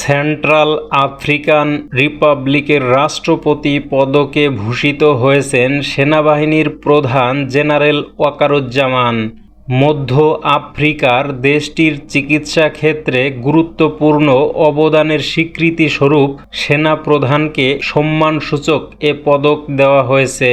Central African রিপাবলিকের রাষ্ট্রপতি পদকে ভূষিত হয়েছেন সেনাবাহিনীর প্রধান জেনারেল ওয়াকারুজ্জামান। মধ্য আফ্রিকার দেশটির চিকিৎসা ক্ষেত্রে গুরুত্বপূর্ণ অবদানের স্বীকৃতি স্বরূপ সেনাপ্রধানকে সম্মানসূচক এ পদক দেওয়া হয়েছে।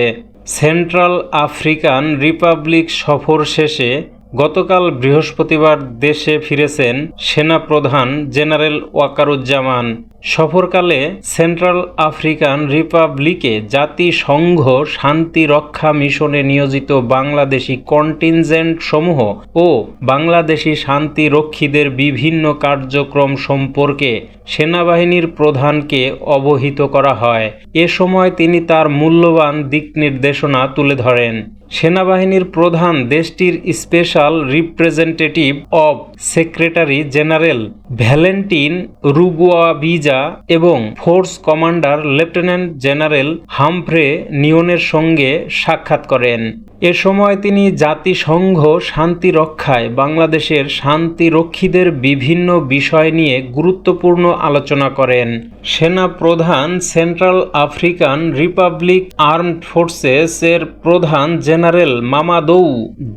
সেন্ট্রাল আফ্রিকান রিপাবলিক সফর শেষে গতকাল বৃহস্পতিবার দেশে ফিরেছেন সেনাপ্রধান জেনারেল ওয়াকারুজ্জামান। সফরকালে সেন্ট্রাল আফ্রিকান রিপাবলিকে জাতিসংঘ শান্তি রক্ষা মিশনে নিয়োজিত বাংলাদেশি কন্টিনজেন্ট সমূহ ও বাংলাদেশি শান্তিরক্ষীদের বিভিন্ন কার্যক্রম সম্পর্কে সেনাবাহিনীর প্রধানকে অবহিত করা হয়। এ সময় তিনি তার মূল্যবান দিক নির্দেশনা তুলে ধরেন। সেনাবাহিনীর প্রধান দেশটির special representative of secretary general Valentine Rugwabiza এবং force commander lieutenant general Humphrey নিয়নের সঙ্গে সাক্ষাৎ করেন। এ সময় তিনি জাতিসংঘ শান্তি রক্ষায় বাংলাদেশের শান্তিরক্ষীদের বিভিন্ন বিষয় নিয়ে গুরুত্বপূর্ণ আলোচনা করেন। সেনা প্রধান Central African Republic armed forces এর প্রধান জেনারেল মামাদৌ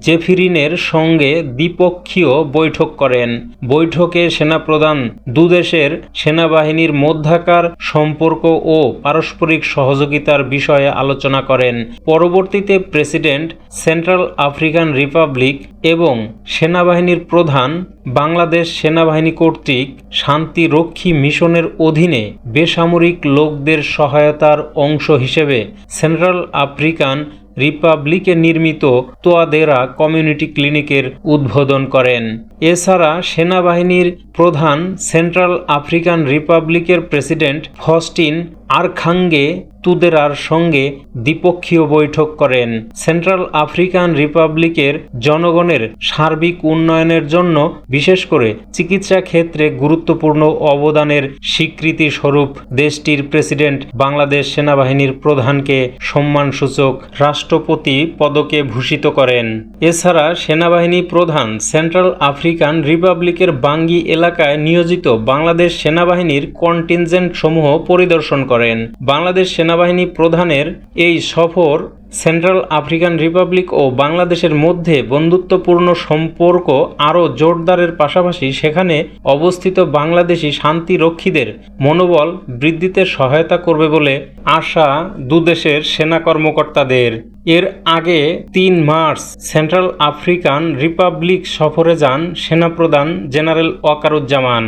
জেফিরিনের সঙ্গে দ্বিপক্ষীয় বৈঠক করেন। বৈঠকে সেনাপ্রধান দুদেশের সেনাবাহিনীর মধ্যাকার সম্পর্ক ও পারস্পরিক সহযোগিতার বিষয়ে আলোচনা করেন। পরবর্তীতে প্রেসিডেন্ট, সেন্ট্রাল আফ্রিকান রিপাবলিক এবং সেনাবাহিনীর প্রধান, বাংলাদেশ সেনাবাহিনী কর্তৃক শান্তিরক্ষী মিশনের অধীনে বেসামরিক লোকদের সহায়তার অংশ হিসেবে সেন্ট্রাল আফ্রিকান রিপাবলিকে নির্মিত তোয়াদেরা কমিউনিটি ক্লিনিকের উদ্বোধন করেন। এছাড়া সেনাবাহিনীর প্রধান সেন্ট্রাল আফ্রিকান রিপাবলিকের প্রেসিডেন্ট ফস্টিন আরখাঙ্গে তুদেরার সঙ্গে দ্বিপক্ষীয় বৈঠক করেন। সেন্ট্রাল আফ্রিকান রিপাবলিকের জনগণের সার্বিক উন্নয়নের জন্য বিশেষ করে চিকিৎসা ক্ষেত্রে গুরুত্বপূর্ণ অবদানের স্বীকৃতি স্বরূপ দেশটির প্রেসিডেন্ট বাংলাদেশ সেনাবাহিনীর প্রধানকে সম্মানসূচক রাষ্ট্রপতি পদকে ভূষিত করেন। এছাড়া সেনাবাহিনী প্রধান সেন্ট্রাল আফ্রিকান রিপাবলিকের বাঙ্গি এলাকায় নিয়োজিত বাংলাদেশ সেনাবাহিনীর কন্টিনজেন্ট সমূহ পরিদর্শন করেন। বাংলাদেশ সেনাবাহিনী প্রধানের এই সফর সেন্ট্রাল আফ্রিকান রিপাবলিক ও বাংলাদেশের মধ্যে বন্ধুত্বপূর্ণ সম্পর্ক আরও জোরদারের পাশাপাশি সেখানে অবস্থিত বাংলাদেশি শান্তিরক্ষীদের মনোবল বৃদ্ধিতে সহায়তা করবে বলে আশা দুদেশের সেনা কর্মকর্তাদের। এর আগে তিন মার্চ সেন্ট্রাল আফ্রিকান রিপাবলিক সফরে যান সেনাপ্রধান জেনারেল ওয়াকারুজ্জামান।